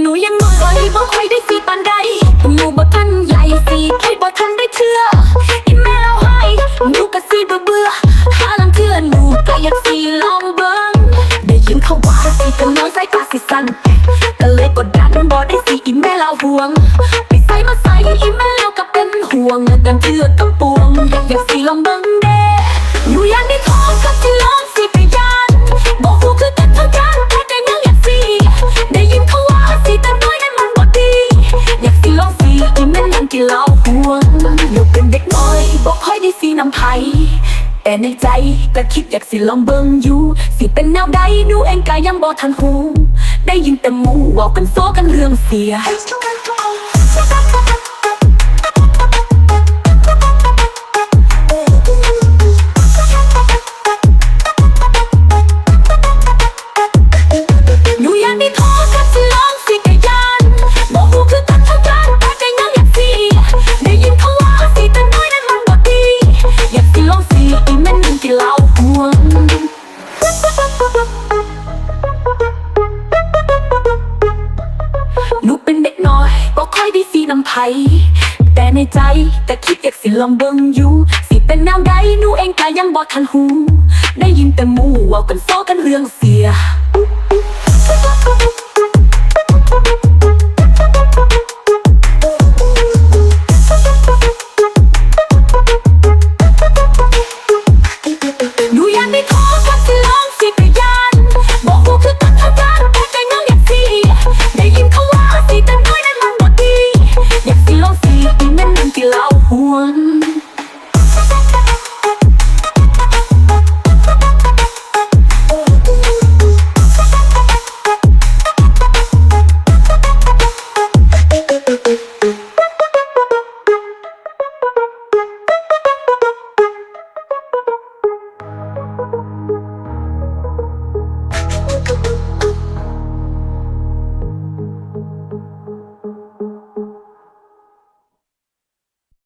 หนูยังน้อยบ่ค่อยได้สีปานใดหนูบ่ทันใหญ่สีคิดบ่ทันได้เชื่ออีแม่เราให้หนูกะสีเบื่อเบื่อหาลังเทื่อหนูก็อยากสีลองเบิ่งได้ยินเขาว่าสีกำลังใส่ตาสีสันก็เลยกดดันบ่ได้สีอีแม่เราห่วงไปใส่มาใส่อีแม่เราก็เป็นห่วงเงินเดือนเชื่อต้องปวงอยากสีลองเบิ่ง ห่วงหนูเป็นเด็กน้อยบ่ค่อยได้สีน้ำไผ่แต่ในใจก็คิดอยากสิลองเบิ่งอยู่ สิเป็นแนวใดหนูเองก็ยังบ่ทันหู ได้ยินแต่หมู่เว้ากันโซกันเรื่องเสีย หนูเป็นเด็กน้อยบ่ค่อยได้สีน้ำไผ่แต่ในใจแต่คิดอยากสิลองเบิ่งอยู่ สิเป็นแนวใดหนูเองก็ยังบ่ทันหู ได้ยินแต่หมู่เว้ากันโซกันเรื่องเสีย